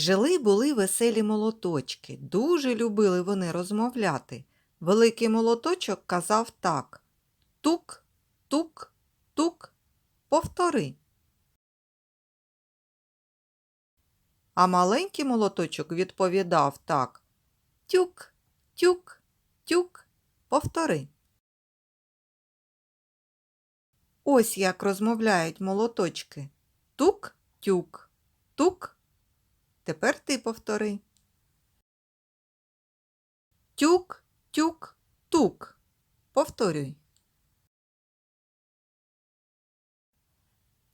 Жили були веселі молоточки. Дуже любили вони розмовляти. Великий молоточок казав так: Тук, тук, тук, повтори. А маленький молоточок відповідав так: Тюк, тюк, тюк, повтори. Ось як розмовляють молоточки. Тук, тюк, тук. Тепер ти повтори. Тюк, тюк, тук. Повторюй.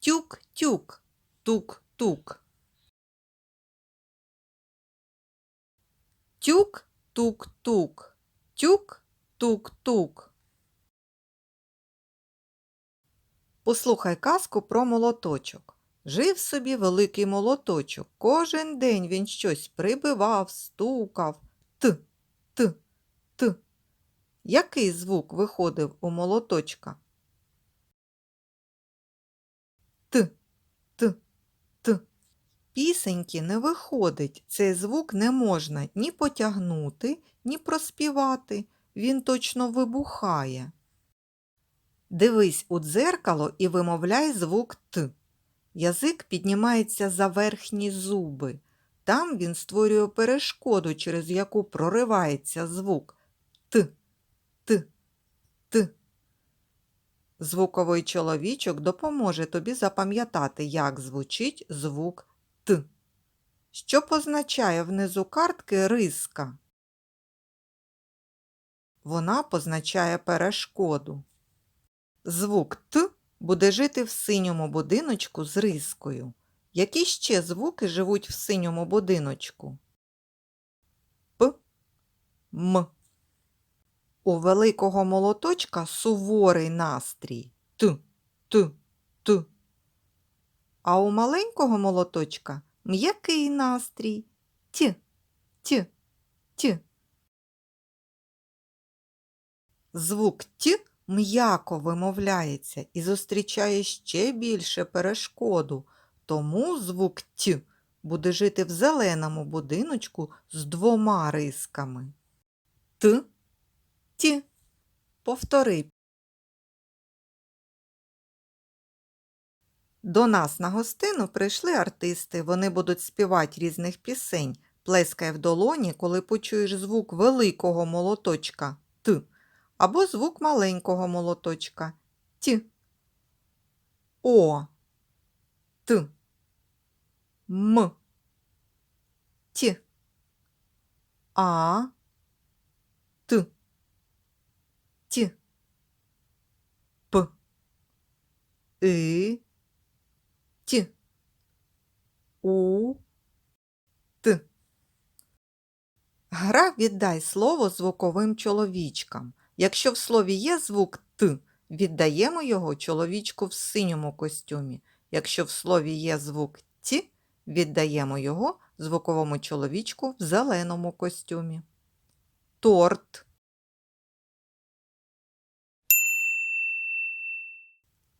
Тюк, тюк, тук, тук. Тюк, тук, тук. Тюк, тук, тук. Послухай казку про молоточок. Жив собі великий молоточок. Кожен день він щось прибивав, стукав. Т, т, т. Який звук виходив у молоточка? Т, т, т. Пісеньки не виходить. Цей звук не можна ні потягнути, ні проспівати. Він точно вибухає. Дивись у дзеркало і вимовляй звук Т. Язик піднімається за верхні зуби. Там він створює перешкоду, через яку проривається звук Т, Т, Т. Звуковий чоловічок допоможе тобі запам'ятати, як звучить звук Т. Що позначає внизу картки риска? Вона позначає перешкоду. Звук Т буде жити в синьому будиночку з рискою. Які ще звуки живуть в синьому будиночку? П, М. У великого молоточка суворий настрій Т, Т, Т. А у маленького молоточка м'який настрій Т, Т, Т. Звук Т м'яко вимовляється і зустрічає ще більше перешкоду, тому звук Т буде жити в зеленому будиночку з двома рисками. Т, Т. Повтори. До нас на гостину прийшли артисти. Вони будуть співати різних пісень. Плескай в долоні, коли почуєш звук великого молоточка Т або звук маленького молоточка Т. О. Т. М. Т. А. Т. Т. П. И. Т. У. Т. Гра віддай слово звуковим чоловічкам. Якщо в слові є звук Т, віддаємо його чоловічку в синьому костюмі. Якщо в слові є звук Т, віддаємо його звуковому чоловічку в зеленому костюмі. Торт.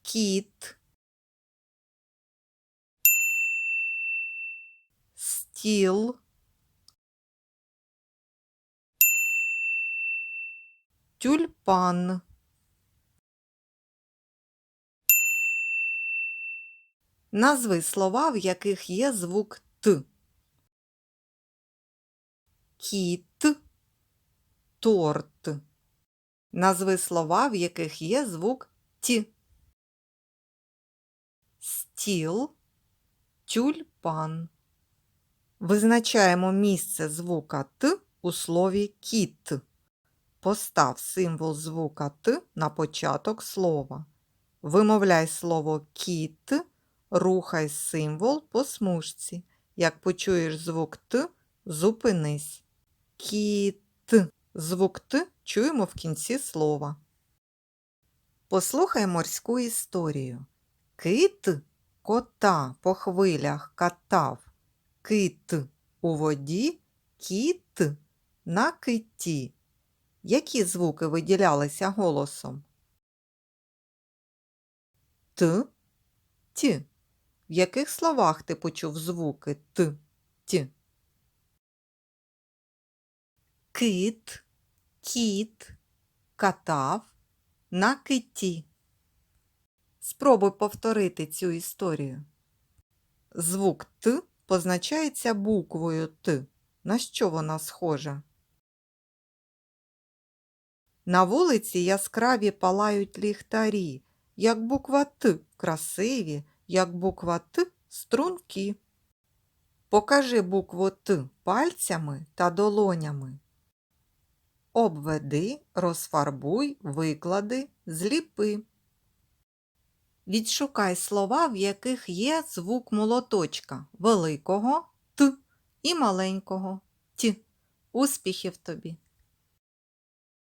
Кіт. Стіл. Тюльпан. Назви слова, в яких є звук Т. Кіт. Торт. Назви слова, в яких є звук Т. Стіл. Тюльпан. Визначаємо місце звука Т у слові кіт. Постав символ звука Т на початок слова. Вимовляй слово кіт, рухай символ по смужці. Як почуєш звук Т, зупинись. Кіт. Звук Т чуємо в кінці слова. Послухай морську історію. Кит кота по хвилях катав. Кит у воді, кіт на киті. Які звуки виділялися голосом? Т, Т. В яких словах ти почув звуки Т, Т? Кит, кіт, катав на киті. Спробуй повторити цю історію. Звук Т позначається буквою Т. На що вона схожа? На вулиці яскраві палають ліхтарі, як буква Т красиві, як буква Т стрункі. Покажи букву Т пальцями та долонями. Обведи, розфарбуй, виклади, зліпи. Відшукай слова, в яких є звук молоточка великого Т і маленького Т. Успіхів тобі!